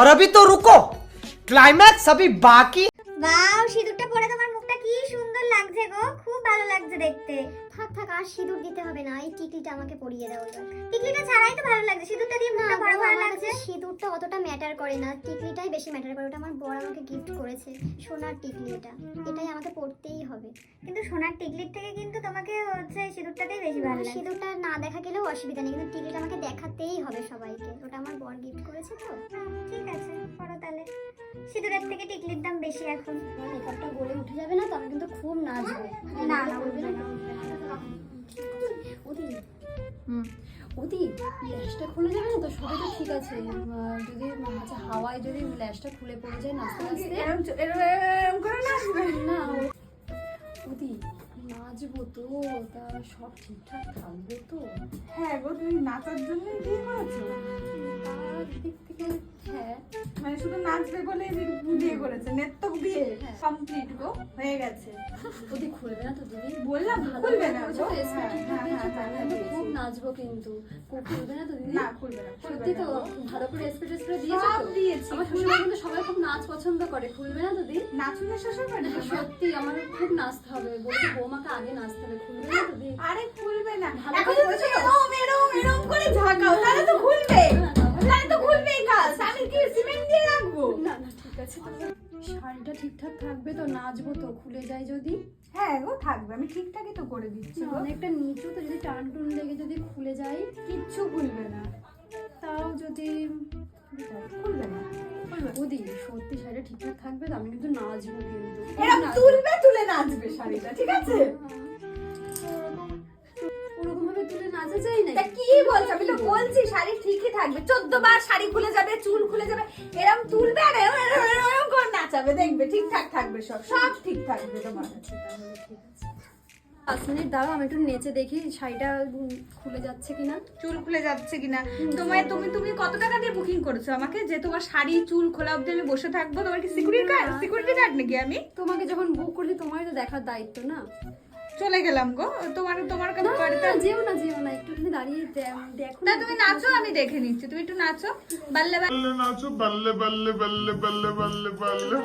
और अभी तो रुको क्लाइमैक्स अभी बाकी বাও সিঁদুরটা পরে তোমার মুখটা কি সুন্দর লাগছে গো খুব ভালো লাগছে দেখতে। থাক থাক আর সিঁদুর দিতে হবে না এই টিকলিটা আমাকে পরিয়ে দাও এবার। টিকলিটা ছাড়াই তো ভালো লাগছে সিঁদুরটা দিয়ে মুখটা বড় ভালো লাগছে। সিঁদুরটা অতটা ম্যাটার করে না টিকলিটাই বেশি ম্যাটার করে ওটা আমার বর আমাকে গিফট করেছে সোনার টিকলি এটা। এটাই আমাকে পরতেই হবে। কিন্তু সোনার টিকলির থেকে কিন্তু তোমাকে হচ্ছে সিঁদুরটাতেই বেশি ভালো লাগে সিঁদুরটা না দেখা গেলেও অসুবিধা নেই কিন্তু টিকলিটা আমাকে দেখাতেই হবে সবাইকে। ওটা আমার বর গিফট করেছে তো। ঠিক আছে সিঁদুরের থেকে টিকলির দাম বেশি এখন। মেকআপটা গলে উঠে যাবে না তো কিন্তু খুব নাচবো না, না, না। ওদি হুম। ওদি ল্যাশটা খুলে যাবে না তো? সবই তো ঠিক আছে। যদি আচ্ছা হাওয়ায় যদি ল্যাশটা খুলে পড়ে যায় নাচতে নাচতে? এরকম করে নাচবে? না ওদি নাচবো তো তা সব ঠিকঠাক থাকবে তো? হ্যাঁ গো তুমি নাচার জন্যই বিয়ে করেছ। মানে শুধু নাচবে বলে বিয়ে করেছে নেত্য বিয়ে কমপ্লিট গো হয়ে গেছে। ওদি খুলবে না তো দিদি? বললাম খুলবে না গো। হ্যাঁ, হ্যাঁ? হ্যাঁ, হ্যাঁ। খুব নাচবো কিন্তু। খুলবে না তো দিদি? না খুলবে না সত্যি তো ভালো করে স্প্রে টেস্প্রে দিয়েছ তো? দিয়েছি। আমার শ্বশুর কিন্তু সবাই খুব নাচ পছন্দ করে খুলবে না তো দিদি? নাচুনের শ্বশুর বাড়ি? সত্যি আমার খুব নাচতে হবে। বলছি বৌমাকে আগে নাচতে হবে খুলবে না তো দিদি? আরে খুলবে না। ভালো করে আছে তাহলে শাড়িটা ঠিকঠাক থাকবে তো নাচবো তো খুলে যায় যদি? হ্যাঁ গো থাকবে। আমি ঠিকঠাকই তো করে দিচ্ছি অনেকটা নিচু তো যদি টান টুন লেগে যদি খুলে যায়। কিচ্ছু খুলবে না। তাও যদি খুলবে না। ওদি সত্যি শাড়িটা ঠিকঠাক থাকবে তো আমি কিন্তু নাচবো কিন্তু এরম তুলবে তুলে নাচবে শাড়িটা ঠিক আছে? ওরকম ভাবে তুলে নাচা যায় না তা কি বলছো? আমি তো বলছি শাড়ি ঠিকই থাকবে। চোদ্দ বার শাড়ি খুলে যাবে চুল খুলে যাবে এরম নাচাবে দেখবে ঠিকঠাক থাকবে সব সব ঠিক থাকবে তোমার পাঁচ মিনিট দাঁড়াও আমি একটু নেচে দেখি শাড়িটা খুলে যাচ্ছে কিনা। চুল খুলে যাচ্ছে কিনা? তোমায় তুমি তুমি কত টাকা দিয়ে বুকিং করেছ? আমাকে যে তোমার শাড়ি চুল খোলা অবধি আমি বসে থাকব তোমার কি সিকিউরিটি গার্ড সিকিউরিটি গার্ড নাকি আমি? তোমাকে যখন বুক করছি তোমারই তো দেখার দায়িত্ব না। চলে গেলাম গো। তোমার তোমার কাছে বাড়িতে যেও না যেও না একটু দাঁড়িয়ে দেখো। না তুমি নাচো আমি দেখে নিচ্ছি। তুমি একটু নাচো। বল্লে বল্লে। নাচো বল্লে বল্লে বল্লে বল্লে বল্লে বল্লে।